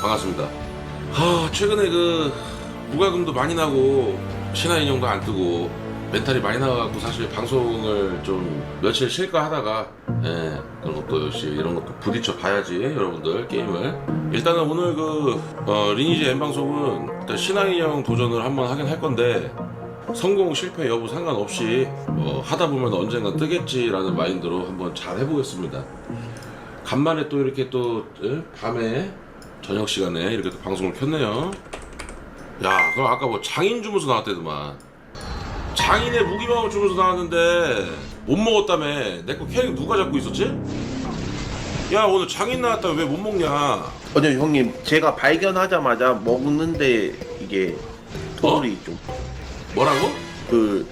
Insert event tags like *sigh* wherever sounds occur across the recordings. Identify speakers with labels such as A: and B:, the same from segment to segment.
A: 반갑습니다. 하, 최근에 그 무과금도 많이 나고 신화 인형도 안 뜨고 멘탈이 많이 나가고 사실 방송을 좀 며칠 쉴까 하다가 예, 그런 것도 역시 이런 것도 부딪혀 봐야지 여러분들 게임을 일단은 오늘 그 어, 리니지 M 방송은 일단 신화 인형 도전을 한번 하긴 할 건데 성공 실패 여부 상관없이 뭐 하다 보면 언젠가 뜨겠지라는 마인드로 한번 잘 해보겠습니다. 간만에 또 이렇게 또 예? 밤에 저녁 시간에 이렇게 또 방송을 켰네요. 야, 그럼 아까 뭐 장인 주무서 나왔대더만. 장인의 무기마법 주무서 나왔는데 못 먹었다며. 내 거 캐릭 누가 잡고 있었지? 야, 오늘 장인 나왔다 왜 못 먹냐?
B: 어제 형님 제가 발견하자마자 먹는데 이게 토돌이 좀
A: 뭐라고?
B: 그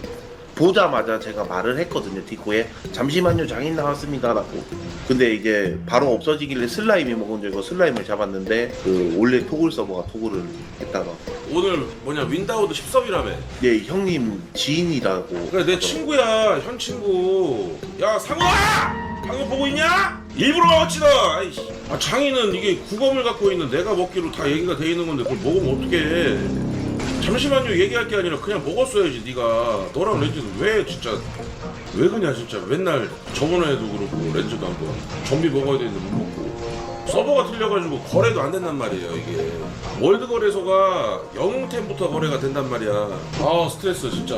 B: 보자마자 제가 말을 했거든요 디코에 잠시만요 장인 나왔습니다라고. 근데 이게 바로 없어지길래 슬라임이 먹은 줄 알고 슬라임을 잡았는데 그 원래 토굴 서버가 토굴을 했다가.
A: 오늘 뭐냐 윈다우드 10섭이라며.
B: 예 형님 지인이라고.
A: 그래 내 친구야 현 친구. 야 상호야! 방금 보고 있냐? 일부러 먹었지 너 아이씨. 아 장인은 이게 구검을 갖고 있는 내가 먹기로 다 얘기가 돼 있는 건데 그걸 먹으면 어떡해 잠시만요. 얘기할 게 아니라 그냥 먹었어야지 네가. 너랑 렌즈는 왜 진짜 왜 그냐 진짜. 맨날 저번에도 그렇고 렌즈도 한번 좀비 먹어야 되는데 못 먹고. 서버가 틀려가지고 거래도 안 된단 말이에요 이게. 월드 거래소가 영웅템부터 거래가 된단 말이야. 아 스트레스 진짜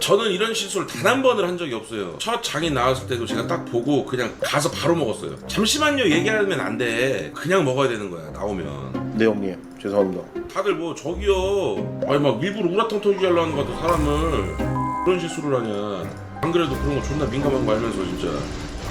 A: 저는 이런 실수를 단 한 번을 한 적이 없어요. 첫 장인 나왔을 때도 제가 딱 보고 그냥 가서 바로 먹었어요. 잠시만요 얘기하면 안 돼. 그냥 먹어야 되는 거야 나오면.
B: 네 형님. 죄송합니다.
A: 다들 뭐 저기요. 아니 막 일부러 우라통 터지게 하려고 하는 것 같아 사람을. 그런 실수를 하냐 안 그래도 그런 거 존나 민감한 거 알면서 진짜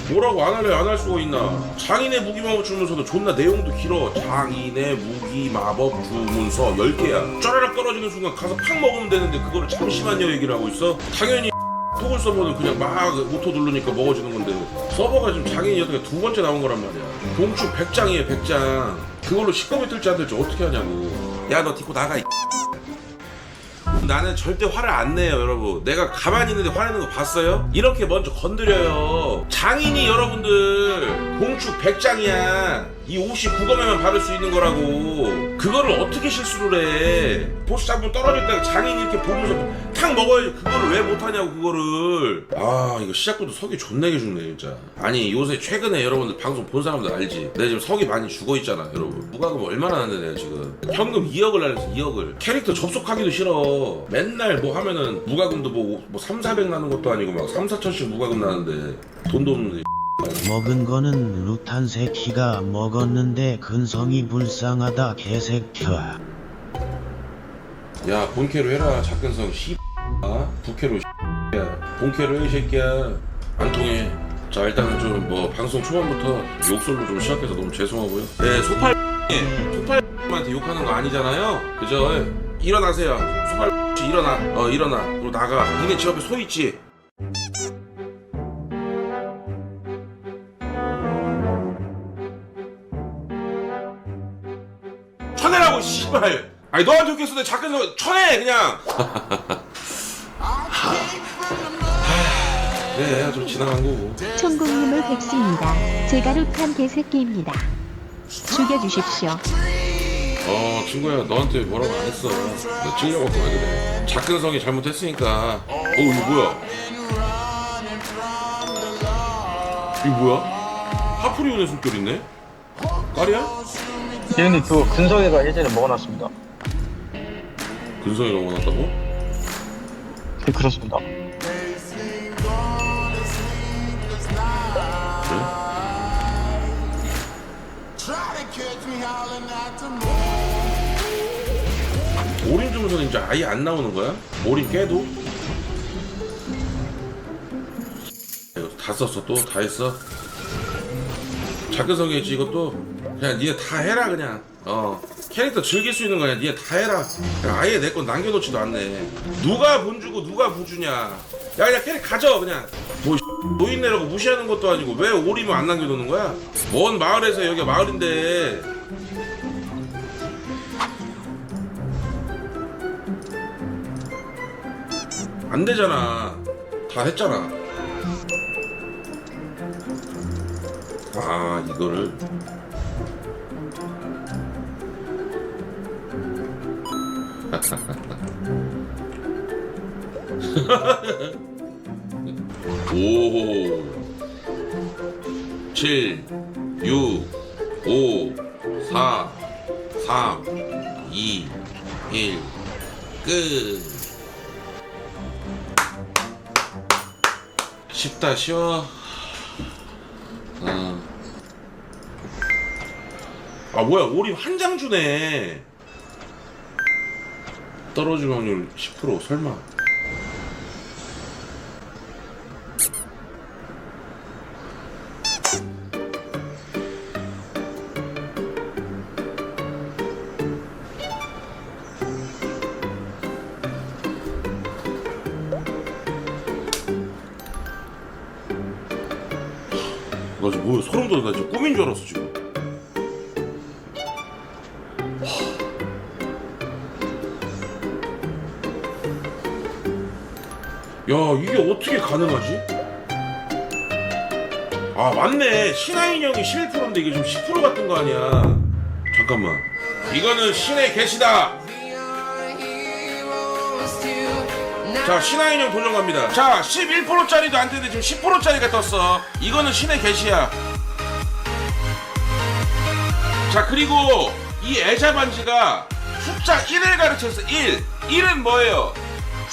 A: 뭐라고 안 할래 안 할 수가 있나. 장인의 무기 마법 주문서도 존나 내용도 길어. 장인의 무기 마법 주문서 10개야. 쪼라락 떨어지는 순간 가서 팍 먹으면 되는데 그거를 잠시만요 얘기를 하고 있어? 당연히 *laughs* 토글 서버는 그냥 막 오토 누르니까 먹어지는 건데. 서버가 지금 장인이 어떻게 두 번째 나온 거란 말이야. 동축 100장이에요 100장. 그걸로 식검이 뜰지 안 뜰지 어떻게 하냐고. 야 너 디코 나가 이 나는 절대 화를 안 내요 여러분. 내가 가만히 있는데 화내는 거 봤어요? 이렇게 먼저 건드려요. 장인이 여러분들. 공축 100장이야 이 옷이 구검에만 바를 수 있는 거라고. 그거를 어떻게 실수를 해? 보스 잡으면 떨어질 때 장인이 이렇게 보면서 탁 먹어야지 그거를 왜 못하냐고 그거를. 아 이거 시작부터 석이 존나게 죽네 진짜. 아니 요새 최근에 여러분들 방송 본 사람들 알지? 내가 지금 석이 많이 죽어 있잖아 여러분. 무과금 얼마나 하는데 내가 지금. 현금 2억을 날렸어 2억을. 캐릭터 접속하기도 싫어. 맨날 뭐 하면은 무과금도 뭐, 뭐 3, 400 나는 것도 아니고 막 3, 4천씩 무과금 나는데 돈도 없는데
C: 먹은 거는 루탄 새끼가 먹었는데 근성이 불쌍하다 개새끼야.
A: 야 본캐로 해라 작근성. 씨 아? 부캐로 야. 본캐로 해이 새끼야. 안 통해. 자 일단은 좀 뭐 방송 초반부터 욕설로 좀 시작해서 너무 죄송하고요. 네 소팔 소팔한테 욕하는 거 아니잖아요. 그죠? 예. 일어나세요. 소팔 일어나. 어 일어나. 그리고 나가. 니네 집 앞에 소 있지 쳐내라고 씨발. 아니 너한테 욕했어. 내 작근성 쳐내 그냥. 그래 좀 지나간 거고.
D: 총국님을 뵙습니다. 제가 루탄 개새끼입니다. 죽여주십시오.
A: 어 친구야 너한테 뭐라고 안 했어. 너 찔려갖고 왜 그래. 작근성이 잘못했으니까. 어 이거 뭐야? 이거 뭐야? 하프리온의 숨결 있네? 까리야?
E: 얘는 그 근성이가 예전에 먹어놨습니다.
A: 근성이가 원한다고?
E: 네, 그렇습니다.
A: 그래? 오린 주문서는 이제 아예 안 나오는 거야? 오린 깨도? 이거 다 썼어 또? 다 했어? 작근성이 했지 이것도? 그냥 니네 다 해라 그냥 어 캐릭터 즐길 수 있는 거야 니네 다 해라 그냥 아예 내 건 남겨놓지도 않네 누가 본주고 누가 부주냐 야 그냥 캐릭 가져 그냥 뭐 *laughs* 노인네라고 무시하는 것도 아니고 왜 오리면 안 남겨놓는 거야? 먼 마을에서 여기가 마을인데 안 되잖아. 다 했잖아. 아, 이거를. 오, 7, 6, 5, 4, 3, 2, 1, 끝. 쉽다 쉬워. 어. 아 뭐야 오리 한 장 주네. 떨어질 확률 10% 설마. 나 지금 뭐야 소름 돋아 나 지금 꿈인 줄 알았어 지금 이게 어떻게 가능하지? 아 맞네. 신하인 형이 11%인데 이게 좀10% 같은 거 아니야. 잠깐만. 이거는 신의 계시다. 자 신하인 형 도전 갑니다. 자 11%짜리도 안 되는데 지금 10%짜리가 떴어. 이거는 신의 계시야. 자 그리고 이 애자 반지가 숫자 1을 가르쳐서 1 1은 뭐예요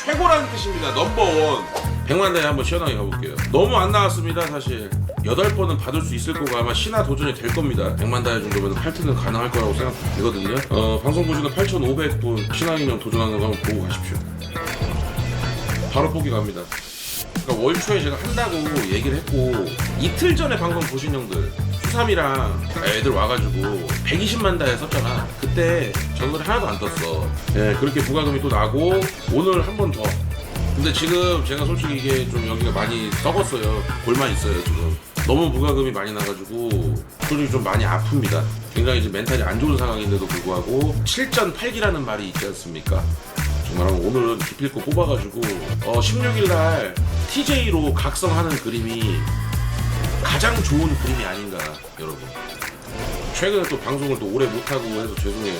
A: 최고라는 뜻입니다. 넘버원. 100만 단위 한번 시원하게 가볼게요. 너무 안 나왔습니다 사실. 8번은 받을 수 있을 거고 아마 신화 도전이 될 겁니다. 100만 단위 정도면 8트는 가능할 거라고 생각되거든요. 어, 방송 보시는 8,500분 신화 인형 도전하는 거 한번 보고 가십시오. 바로 포기 갑니다. 그러니까 월 초에 제가 한다고 얘기를 했고 이틀 전에 방송 보신 형들 수삼이랑 애들 와가지고 120만 다에 썼잖아. 그때 전월에 하나도 안 떴어. 예, 그렇게 부가금이 또 나고 오늘 한 번 더. 근데 지금 제가 솔직히 이게 좀 여기가 많이 썩었어요. 골만 있어요 지금. 너무 부가금이 많이 나가지고 솔직히 좀 많이 아픕니다. 굉장히 이제 멘탈이 안 좋은 상황인데도 불구하고 7전 8기라는 말이 있지 않습니까? 정말 오늘은 기필코 뽑아가지고 어, 16일 날 TJ로 각성하는 그림이 가장 좋은 그림이 아닌가 여러분. 최근에 또 방송을 또 오래 못하고 해서 죄송해요.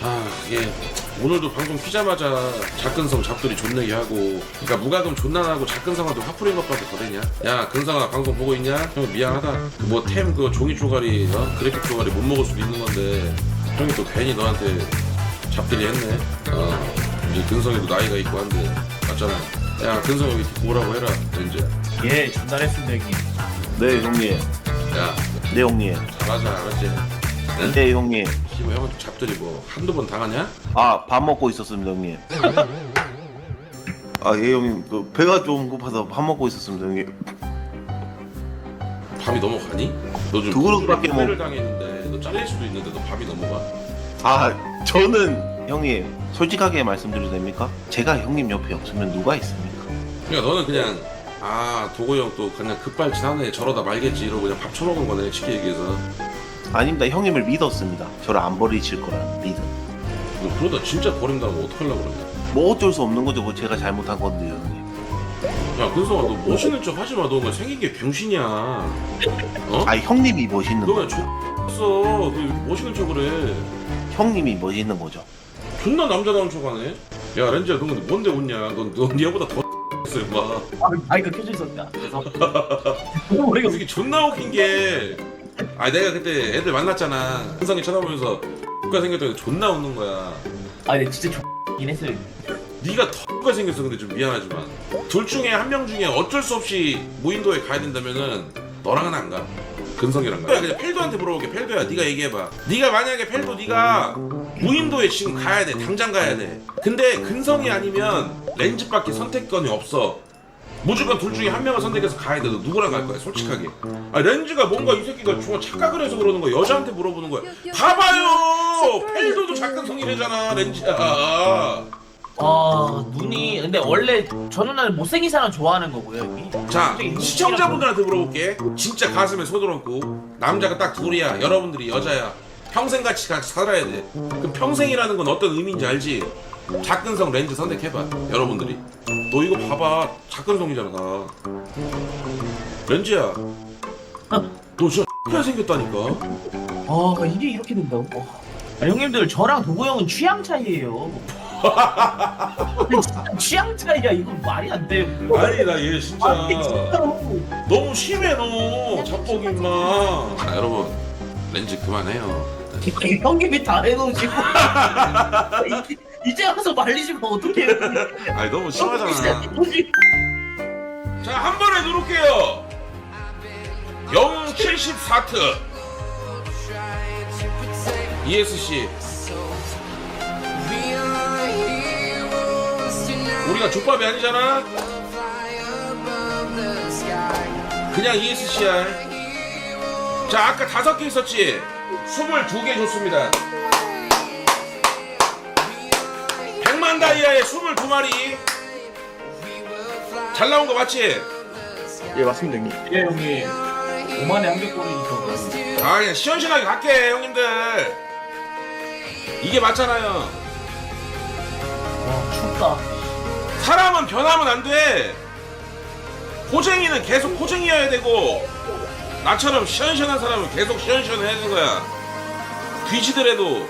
A: 아 이게 오늘도 방송 키자마자 작근성 잡들이 존내게 하고 그러니까 무가금 존나 나고 작근성한테 화풀인 것밖에 더 되냐? 야 근성아 방송 보고 있냐? 형 미안하다. 그뭐템그 종이 쪼가리 어? 그래픽 쪼가리 못 먹을 수도 있는 건데 형이 또 괜히 너한테 잡들이 했네. 어 이제 근성이도 나이가 있고 한데 맞잖아 야 근성 여기 뭐라고 해라 이제.
F: 예, 전달했습니다, 형님.
B: 네 형님.
A: 야.
B: 네 형님.
A: 잘하자 알았지?
B: 네? 형님.
A: 씨발 형은 또 잡들이 뭐 한두 번 당하냐?
B: 아 밥 먹고 있었습니다 형님. 아 예 형님. 그 배가 좀 고파서 밥 먹고 있었습니다 형님.
A: 밤이 넘어가니? 너 지금
B: 두 그릇밖에
A: 를
B: 못-
A: 당했는데 너 잘릴 수도 있는데 너 밤이 넘어가?
B: 아 저는 형님 솔직하게 말씀드려도 됩니까? 제가 형님 옆에 없으면 누가 있습니까?
A: 그러니까 너는 그냥 아 도고 형 또 그냥 급발진하네. 저러다 말겠지. 이러고 그냥 밥 처먹은 거네 쉽게 얘기해서.
B: 아닙니다. 형님을 믿었습니다. 저를 안 버리실 거라는 믿음.
A: 너 그러다 진짜 버린다고 어떡하려고 그러냐?
B: 뭐 어쩔 수 없는 거죠. 뭐 제가 잘못한 건데요 형님.
A: 야 근성아 너 멋있는 척 하지마. 너 그냥 생긴 게 병신이야. 어? *laughs*
B: 아 형님이 멋있는 너거
A: 그냥 X어. 너왜 멋있는 척을 해.
B: 형님이 멋있는 거죠.
A: 존나 남자다운 척하네. 야 렌즈야 너 근데 뭔데 웃냐? 넌, 넌 얘보다 더 X어 임마
F: 아, 마이크 켜져 있었다. 그래서. *laughs* 너무 오래가
A: 이게 존나 웃긴 게, 아 내가 그때 애들 만났잖아. 현성이 쳐다보면서 X가 생겼더니 존나 웃는 거야.
F: 아, 근데 진짜 X긴 했어요.
A: 네가 X가 생겼어 근데 좀 미안하지만 둘 중에 한 명 중에 어쩔 수 없이 무인도에 가야 된다면은 너랑은 안 가. 근성이랑 가. 그냥 펠도한테 물어볼게. 펠도야, 네가 얘기해봐. 네가 만약에 펠도 네가 무인도에 지금 가야 돼. 당장 가야 돼. 근데 근성이 아니면 렌즈밖에 선택권이 없어. 무조건 둘 중에 한 명을 선택해서 가야 돼. 너 누구랑 갈 거야? 솔직하게. 아 렌즈가 뭔가 이 새끼가 정말 착각을 해서 그러는 거야. 여자한테 물어보는 거야. 봐봐요. 펠도도 작근성이래잖아 렌즈야.
F: 아, 눈이. 근데 원래 저 누나는 못생긴 사람 좋아하는 거고요, 여기.
A: 자 시청자분들한테 물어볼게 진짜 가슴에 손을 얹고 남자가 딱 둘이야 여러분들이 여자야 평생 같이 같이 살아야 돼. 그럼 평생이라는 건 어떤 의미인지 알지? 작근성 렌즈 선택해봐 여러분들이. 너 이거 봐봐 작근성이잖아. 렌즈야. 너 진짜 X가 생겼다니까.
F: 아, 이게 이렇게 된다고? 아, 형님들, 저랑 도구 형은 취향 차이예요. *laughs* 진짜 취향 차이야. 이건 말이 안 돼요.
A: 아니 나 얘 진짜
F: 아니 진짜로.
A: 너무 심해 너. 자뻑 임마. 자 여러분 렌즈 그만해요.
F: 형님이 다 해놓으시고. 이제- *laughs* 이제 와서 말리시면 어떡해요?
A: 아니 너무 심하잖아. *laughs* 자 한 번에 누를게요. 074트. ESC 우리가 족밥이 아니잖아. 그냥 ESC야 자 아까 다섯 개 있었지? 22개 줬습니다. 100만 다이아에 22마리. 잘 나온 거 맞지?
E: 예, 맞습니다, 형님.
F: 예 형님. 5만에 한 개꼴이니까
A: 아 그냥 시원시원하게 갈게 형님들. 이게 맞잖아요.
F: 와 춥다.
A: 사람은 변하면 안 돼. 호쟁이는 계속 호쟁이여야 되고 나처럼 시원시원한 사람은 계속 시원시원해야 되는 거야. 뒤지더라도.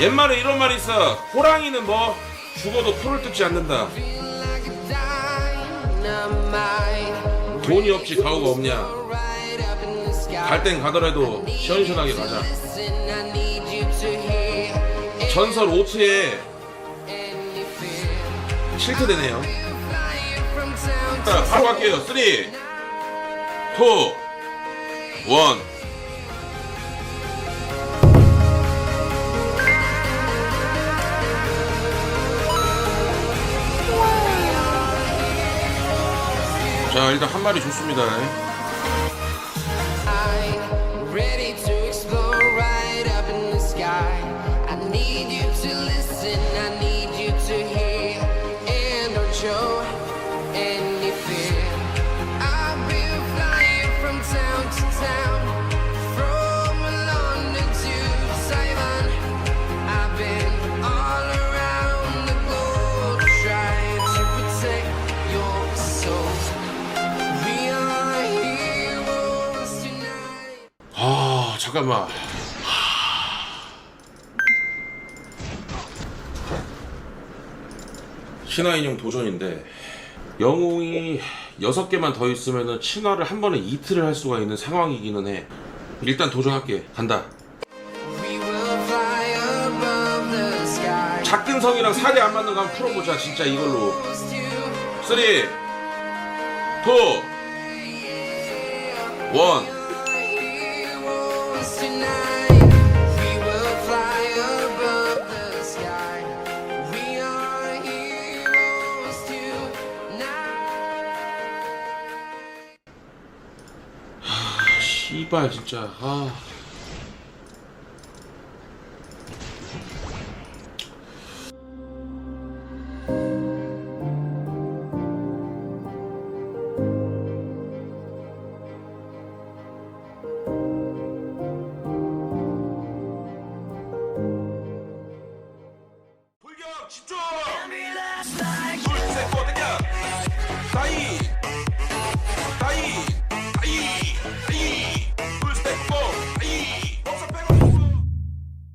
A: 옛말에 이런 말이 있어. 호랑이는 뭐 죽어도 풀을 뜯지 않는다. 돈이 없지 가오가 없냐. 갈 땐 가더라도 시원시원하게 가자. 전설 5트에 7트 되네요 자 바로 갈게요 3 2 1 자 일단 한 마리 좋습니다 잠깐만. 신화 인형 도전인데 영웅이 6개만 더 있으면 친화를 한 번에 이틀을 할 수가 있는 상황이기는 해. 일단 도전할게. 간다. 작은 성이랑 살이 안 맞는 거 한번 풀어보자 진짜 이걸로.
G: Close to
A: 3 2 1 씨발 진짜. 아